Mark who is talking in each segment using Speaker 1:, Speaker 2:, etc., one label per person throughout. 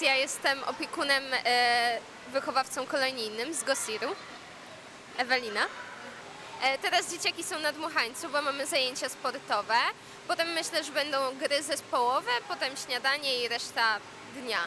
Speaker 1: ja jestem opiekunem, e, wychowawcą kolonijnym z Gosiru, Ewelina. E, teraz dzieciaki są na dmuchańcu, bo mamy zajęcia sportowe. Potem myślę, że będą gry zespołowe, potem śniadanie i reszta dnia.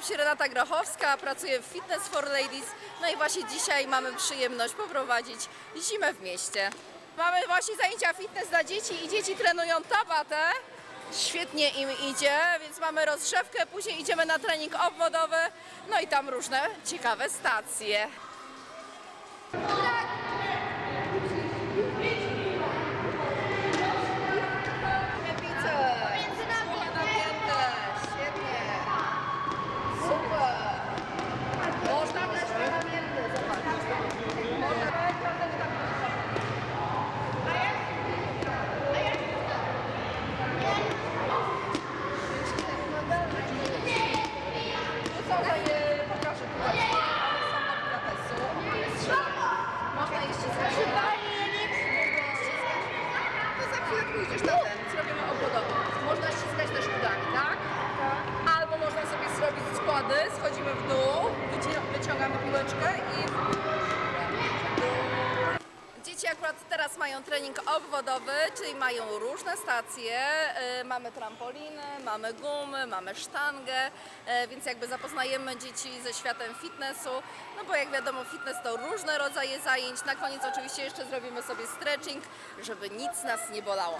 Speaker 2: Nazywam się Renata Grochowska, pracuję w Fitness for Ladies. No i właśnie dzisiaj mamy przyjemność poprowadzić zimę w mieście. Mamy właśnie zajęcia fitness dla dzieci i dzieci trenują tabatę. Świetnie im idzie, więc mamy rozgrzewkę, później idziemy na trening obwodowy, no i tam różne ciekawe stacje. Lepice! Napięte, świetnie! Super! Można też napięte, zobacz. Można piąteczka. Tu są moje, pokażę tutaj. Samba pilatesu. Można je ściskać. To za chwilę pójdziesz na ten, zrobimy obwodowo. Można ściskać też udami, tak? Albo można sobie zrobić składy, schodzimy w dół, wyci- wyciągamy piłeczkę i w dół. Dzieci akurat teraz mają trening obwodowy, czyli mają różne stacje. y, Mamy trampoliny, mamy gumy, mamy sztangę, y, więc jakby zapoznajemy dzieci ze światem fitnessu. No bo jak wiadomo, fitness to różne rodzaje zajęć. Na koniec oczywiście jeszcze zrobimy sobie stretching, żeby nic nas nie bolało.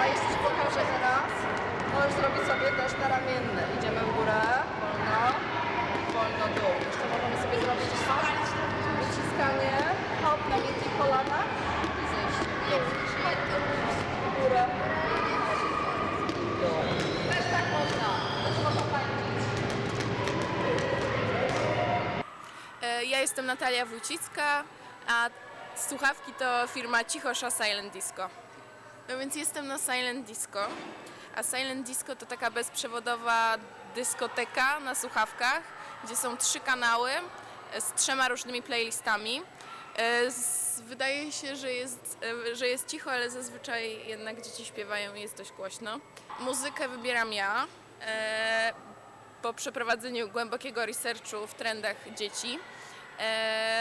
Speaker 2: A jeszcze Ci pokażę teraz. Możesz zrobić sobie też na ramienne. Idziemy w górę, wolno, wolno dół. Jeszcze możemy sobie zrobić wyciskanie, hop na kolana górę. Też tak można. Można popatrzeć.
Speaker 3: E, Ja jestem Natalia Wójcicka, a słuchawki to firma Cichosza Silent Disco. No więc jestem na Silent Disco, a Silent Disco to taka bezprzewodowa dyskoteka na słuchawkach, gdzie są trzy kanały z trzema różnymi playlistami. E, Wydaje się, że jest, e, że jest cicho, ale zazwyczaj jednak dzieci śpiewają i jest dość głośno. Muzykę wybieram ja. e, po przeprowadzeniu głębokiego researchu w trendach dzieci,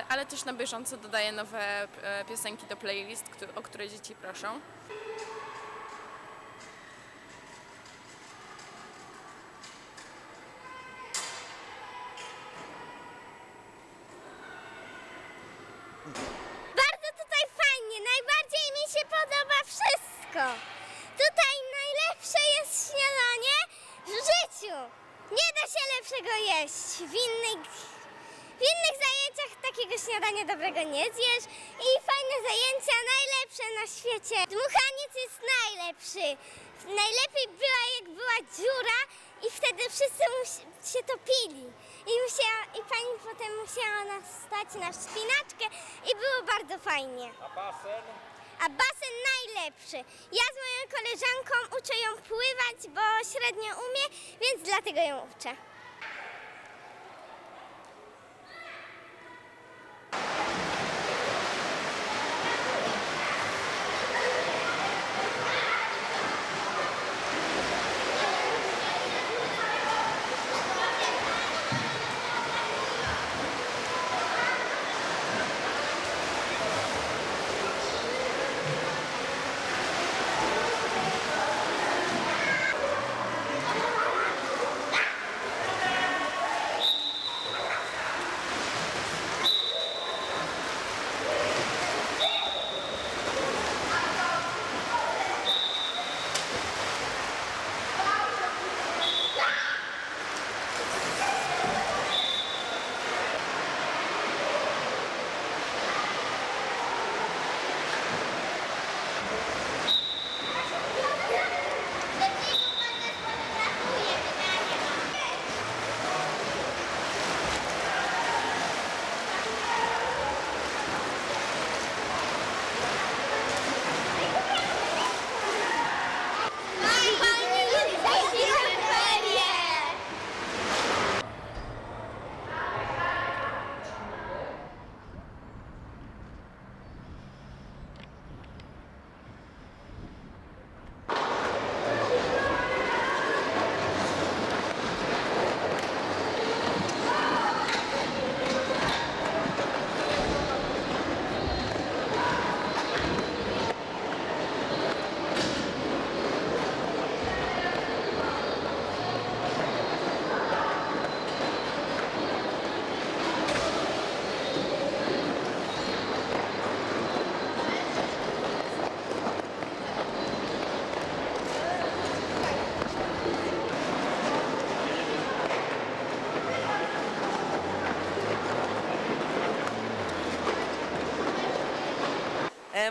Speaker 3: ale też na bieżąco dodaję nowe piosenki do playlist, o które dzieci proszą.
Speaker 4: Bardzo tutaj fajnie, najbardziej mi się podoba wszystko. Tutaj najlepsze jest śniadanie w życiu. Nie da się lepszego jeść. W innych, w innych zajęciach takiego śniadania dobrego nie zjesz. I fajne zajęcia, najlepsze na świecie. Dmuchaniec jest najlepszy. Najlepiej była jak była dziura i wtedy wszyscy się topili. I, musiała, I pani potem musiała nas stać na wspinaczkę i było bardzo fajnie.
Speaker 5: A basen?
Speaker 4: A basen najlepszy. Ja z moją koleżanką uczę ją pływać, bo średnio umie, więc dlatego ją uczę.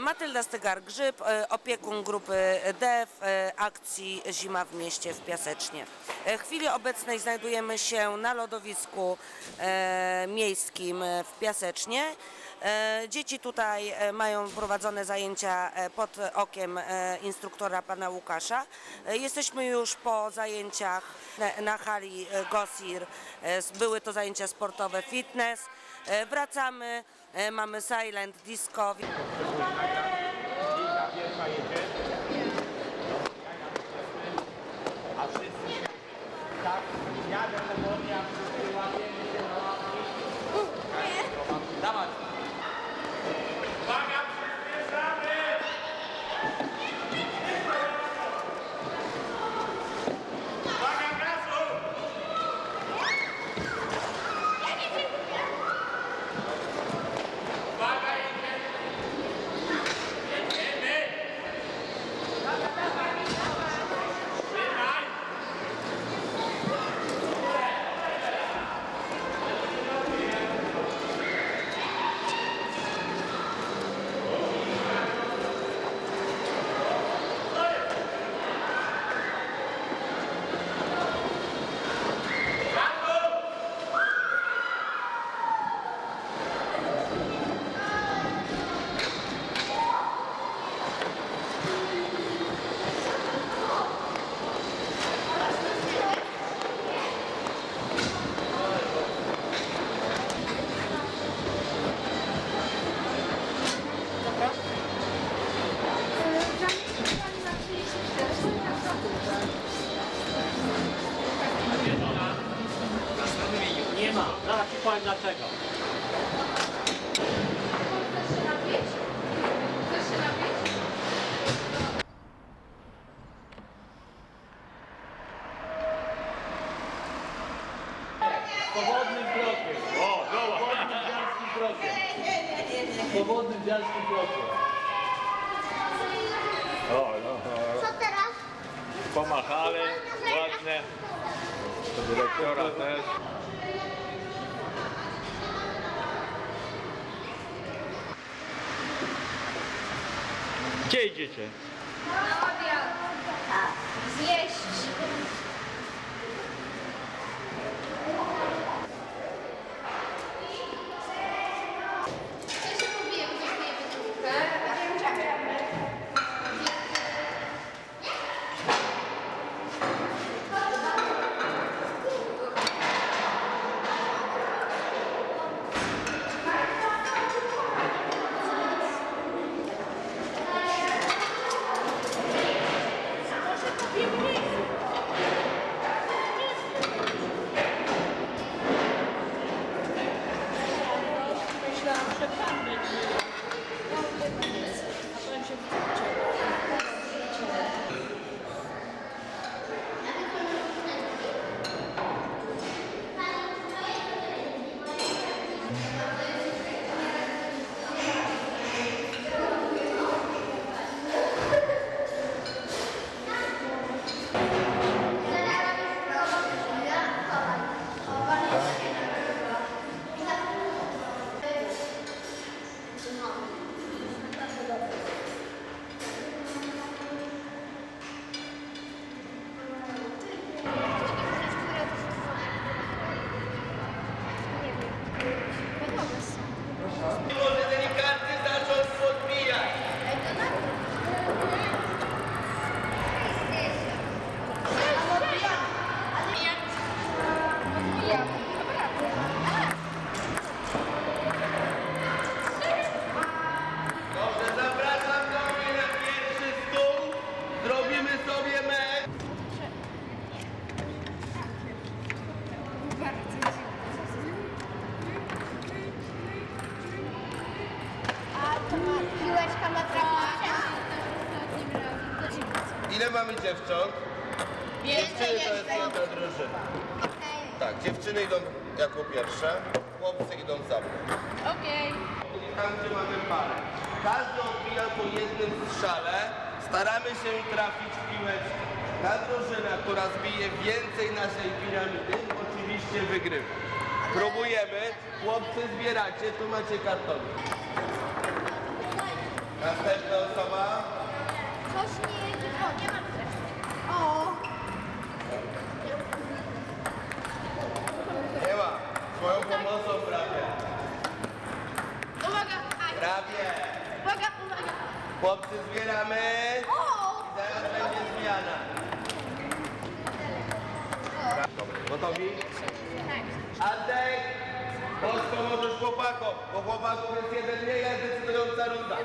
Speaker 6: Matylda Stygar-Grzyb, e, opiekun grupy DEW e, akcji Zima w mieście w Piasecznie. E, W chwili obecnej znajdujemy się na lodowisku e, miejskim w Piasecznie. Dzieci tutaj mają prowadzone zajęcia pod okiem instruktora pana Łukasza. Jesteśmy już po zajęciach na- hali Gosir. Były to zajęcia sportowe fitness. Wracamy, mamy silent disco.
Speaker 7: Tak, jadę powoli, a wszyscy łapiemy się na łapki. Dawaj. Uwaga, przyspieszamy! Uwaga, gazu! Uwaga, jedziemy! Jedziemy! Trzymaj! Nie ma. Zaraz ci powiem dlaczego. Powodnym krokiem. O, Powodnym dziarskim krokiem. Powodnym dziarskim krokiem.
Speaker 8: O, no,
Speaker 9: Co teraz?
Speaker 8: pomachali, ładnie. Do dyrektora też. Gdzie idziecie?
Speaker 5: Zjeść.
Speaker 7: Drużyna, która zbije więcej naszej piramidy, oczywiście wygrywa. Próbujemy. Chłopcy zbieracie, tu macie kartony.
Speaker 5: Następna osoba.
Speaker 10: Coś nie... O, nie mam O!
Speaker 5: Nie ma. Swoją pomocą prawie.
Speaker 10: Uwaga! Aj.
Speaker 5: Prawie.
Speaker 10: Uwaga, uwaga!
Speaker 5: Chłopcy zbieramy.
Speaker 10: O!
Speaker 5: I zaraz będzie zmiana. Dobra, gotowi? Antek, chodź pomożesz chłopakom, bo chłopaków jest jeden mniej, jest decydująca runda.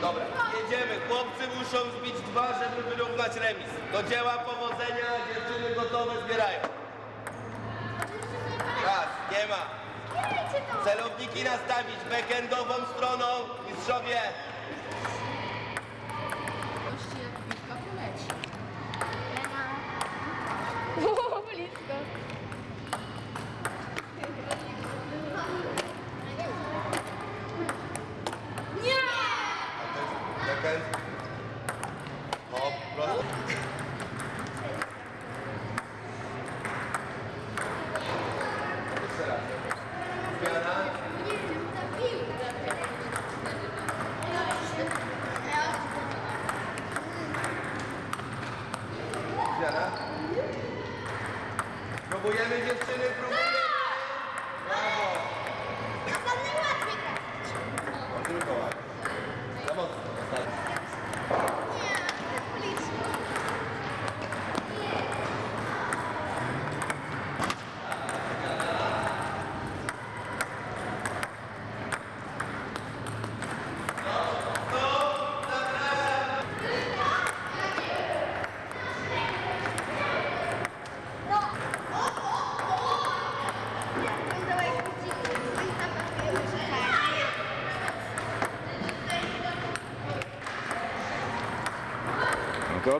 Speaker 5: Dobra, jedziemy. Chłopcy muszą zbić dwa, żeby wyrównać remis. Do dzieła powodzenia, dziewczyny gotowe zbierają. Raz, nie ma. Celowniki nastawić backendową stroną, mistrzowie.
Speaker 10: O, blisko. Nie!
Speaker 5: Backend. Hop, prosto. Jeszcze raz. Zmiana. Zmiana. Próbujemy dziewczyny, próbujemy. Brawo.
Speaker 10: A tam najłatwiej grać.
Speaker 5: Bardzo Mikołaj. Za mocno. Ostatni.
Speaker 10: Nie, tak blisko.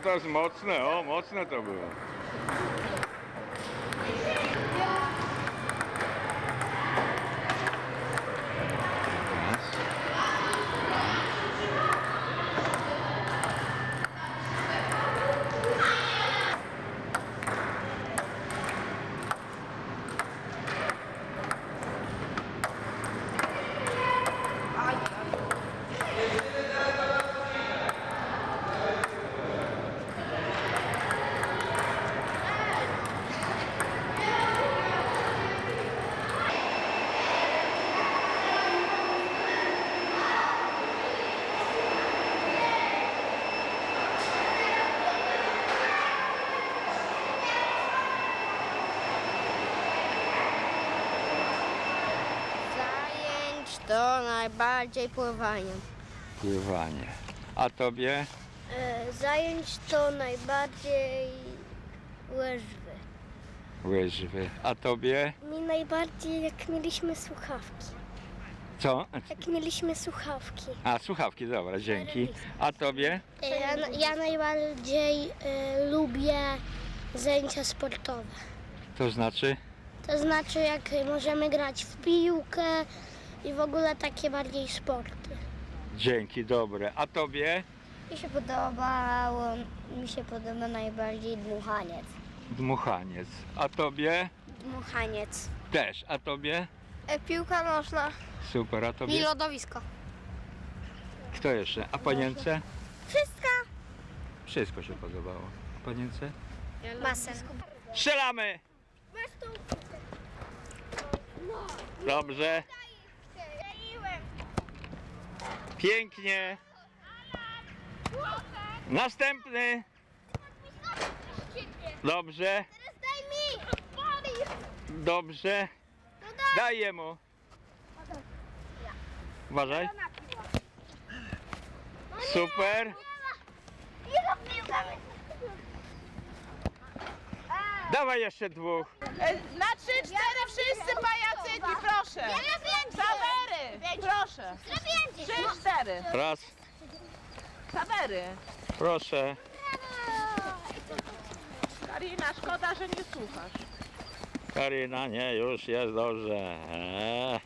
Speaker 8: No to też mocne, o, mocne to było.
Speaker 11: Zajęć to najbardziej pływanie.
Speaker 8: Pływanie. A tobie?
Speaker 11: E, zajęć to najbardziej łyżwy.
Speaker 8: Łyżwy. A tobie?
Speaker 11: Mi najbardziej jak mieliśmy słuchawki.
Speaker 8: Co?
Speaker 11: Jak mieliśmy słuchawki.
Speaker 8: A, słuchawki, dobra, dzięki. A tobie?
Speaker 11: Ja, ja najbardziej e, lubię zajęcia sportowe.
Speaker 8: To znaczy?
Speaker 11: To znaczy jak możemy grać w piłkę i w ogóle takie bardziej sporty.
Speaker 8: Dzięki, dobre. A tobie?
Speaker 11: Mi się podobało, mi się podoba najbardziej dmuchaniec.
Speaker 8: Dmuchaniec. A tobie?
Speaker 11: Dmuchaniec.
Speaker 8: Też. A tobie?
Speaker 11: piłka nożna
Speaker 8: Super, a tobie?
Speaker 11: lodowisko.
Speaker 8: Kto jeszcze? A panience?
Speaker 11: Wszystko.
Speaker 8: Wszystko się podobało. Panience?
Speaker 11: Basen.
Speaker 8: Strzelamy! Dobrze. Pięknie. Następny. Dobrze.
Speaker 11: Teraz daj mi!
Speaker 8: Dobrze. Daję mu. Uważaj. Super.
Speaker 11: Ile piłka
Speaker 8: Dawaj jeszcze dwóch.
Speaker 12: Na trzy, cztery wszyscy pajacyki, proszę.
Speaker 11: Ja
Speaker 12: Sawery, proszę. Trzy, cztery.
Speaker 8: Raz.
Speaker 12: Sawery.
Speaker 8: Proszę.
Speaker 12: Karina, szkoda, że nie słuchasz.
Speaker 8: Karina, nie, już jest dobrze. Eee.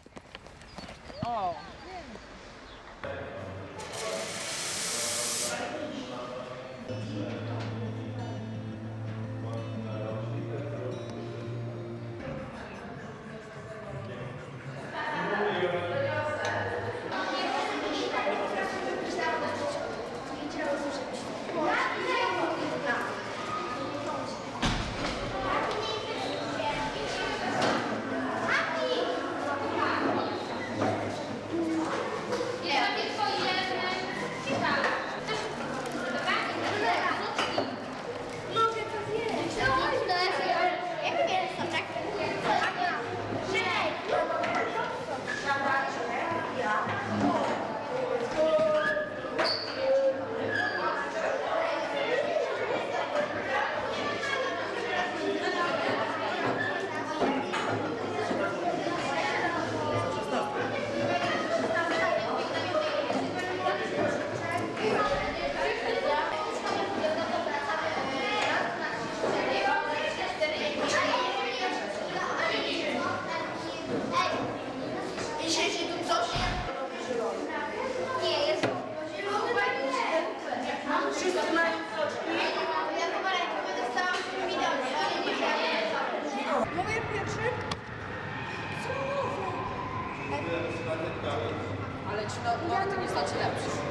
Speaker 5: da Martin'in saçı yapmış.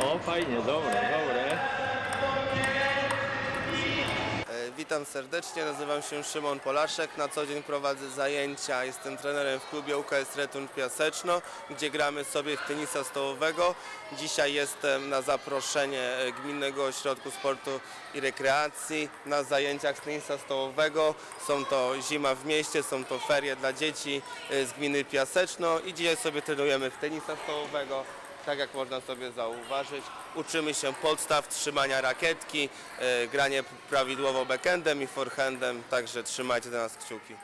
Speaker 8: O, fajnie, dobre, dobre.
Speaker 5: witam serdecznie. Nazywam się Szymon Polaszek. Na co dzień prowadzę zajęcia. Jestem trenerem w klubie UKS Return Piaseczno, gdzie gramy sobie w tenisa stołowego. Dzisiaj jestem na zaproszenie e, Gminnego Ośrodku Sportu i Rekreacji na zajęciach z tenisa stołowego. Są to zima w mieście, są to ferie dla dzieci e, z gminy Piaseczno i dzisiaj sobie trenujemy w tenisa stołowego tak jak można sobie zauważyć. Uczymy się podstaw trzymania rakietki, e, granie prawidłowo backendem i forehandem, także trzymajcie dla nas kciuki.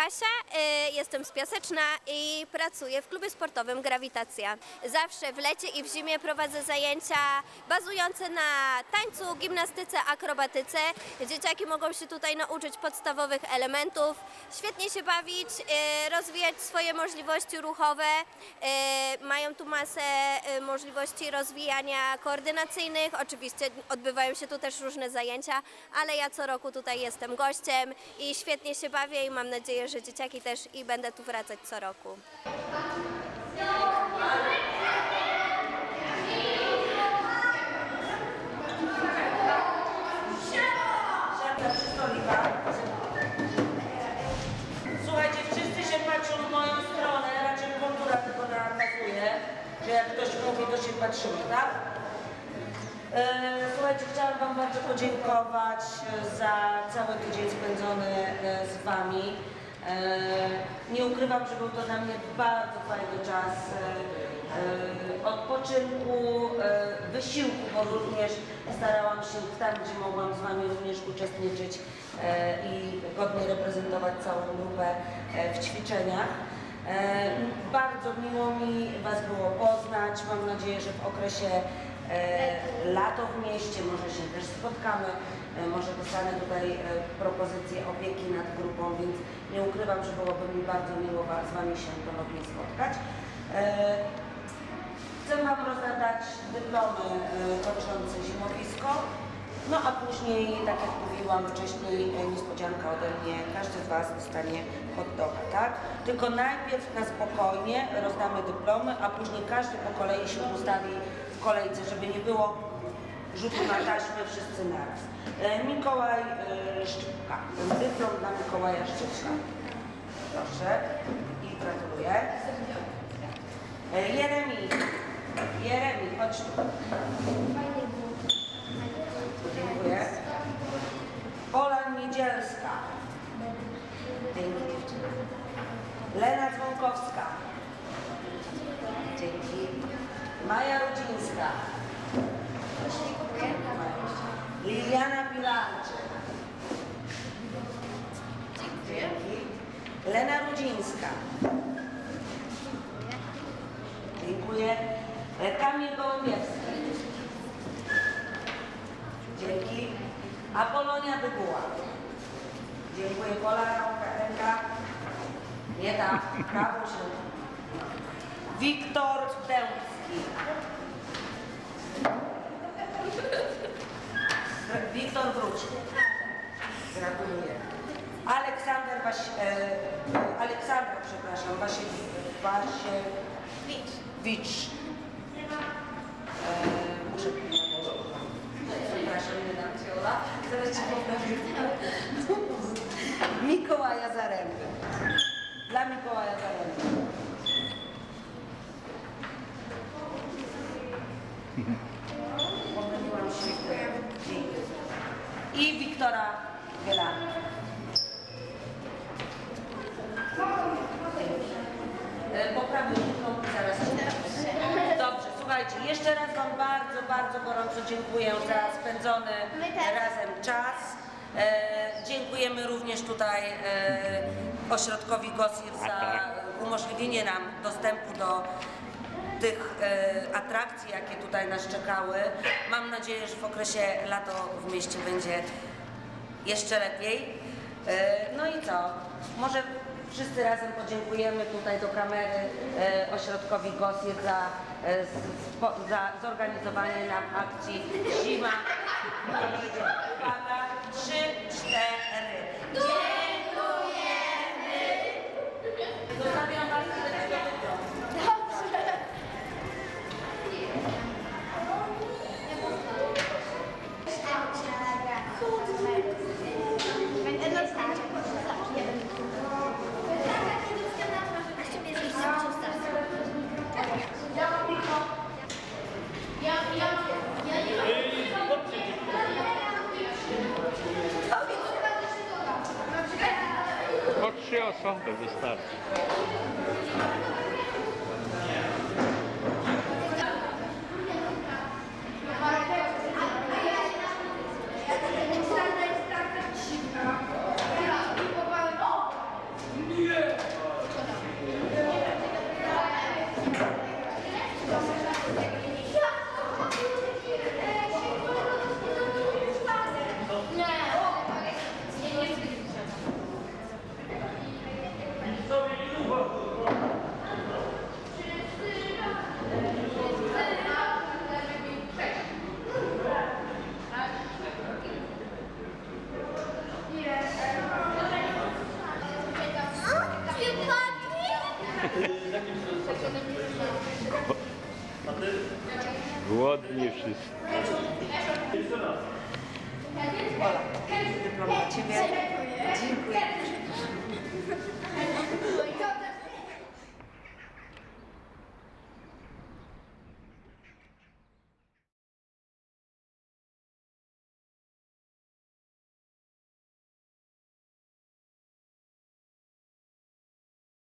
Speaker 4: Na imię Kasia, y, jestem z Piaseczna i pracuję w klubie sportowym Grawitacja. Zawsze w lecie i w zimie prowadzę zajęcia bazujące na tańcu, gimnastyce, akrobatyce. Dzieciaki mogą się tutaj nauczyć podstawowych elementów, świetnie się bawić, y, rozwijać swoje możliwości ruchowe. Y, Mają tu masę możliwości rozwijania koordynacyjnych. Oczywiście odbywają się tu też różne zajęcia, ale ja co roku tutaj jestem gościem i świetnie się bawię i mam nadzieję, że dzieciaki też i będę tu wracać co roku.
Speaker 6: Słuchajcie, wszyscy się patrzą w moją stronę, raczej kultura tylko nakazuje, że jak ktoś mówi, to się patrzymy, tak? E, Słuchajcie, chciałam Wam bardzo podziękować e, za cały tydzień spędzony e, z Wami. E, Nie ukrywam, że był to dla mnie bardzo fajny czas e, e, odpoczynku, wysiłku, bo również starałam się tam, gdzie mogłam z Wami również uczestniczyć i godnie reprezentować całą grupę w ćwiczeniach. Bardzo miło mi Was było poznać. Mam nadzieję, że w okresie lato w mieście może się też spotkamy. Może dostanę tutaj propozycję opieki nad grupą, więc nie ukrywam, że byłoby mi bardzo miło z Wami się ponownie spotkać. E, Chcę Wam rozdać dyplomy e, kończące zimowisko. No a później, tak jak mówiłam wcześniej, e, niespodzianka ode mnie, każdy z Was dostanie hot doga, tak? Tylko najpierw na spokojnie rozdamy dyplomy, a później każdy po kolei się ustawi w kolejce, żeby nie było rzutu na taśmę wszyscy naraz. E, Mikołaj e, Szczypka. Dyplom dla Mikołaja Szczypka. Proszę i gratuluję. E, Jeremi. Jeremi, chodź tu. Dziękuję. Pola Niedzielska. Dzięki dziewczyny. Lena Dzwonkowska. Dzięki. Maja Rudzińska. Liliana Pilarczyk. Dzięki. Lena Rudzińska. Dziękuję. Kamil Gołębiewski. Dzięki. Apolonia Dybuła. Dziękuję. Pola rąka, ręka. Nie tak, prawo się. Wiktor Dębski. Wiktor wróci. Gratuluję. Aleksander Waś... E, Aleksandra, przepraszam, Wasie... Wasie... Wicz. E, muszę Przepraszam, nie dam Ci Ola. Zaraz Ci poprawię. Mikołaja Zaręby. Dla Mikołaja Zaręby. Pomyliłam się. Dzięki. I Wiktora Wielana. E, Poprawię zaraz Dobrze, słuchajcie, jeszcze raz Wam bardzo, bardzo gorąco dziękuję za spędzony razem czas. E, dziękujemy również tutaj e, ośrodkowi GOSIR za umożliwienie nam dostępu do tych e, atrakcji, jakie tutaj nas czekały. Mam nadzieję, że w okresie lato w mieście będzie jeszcze lepiej. E, No i co? Może wszyscy razem podziękujemy tutaj do kamery e, ośrodkowi GOSIR za, za zorganizowanie nam akcji Zima. Uwaga, trzy, cztery.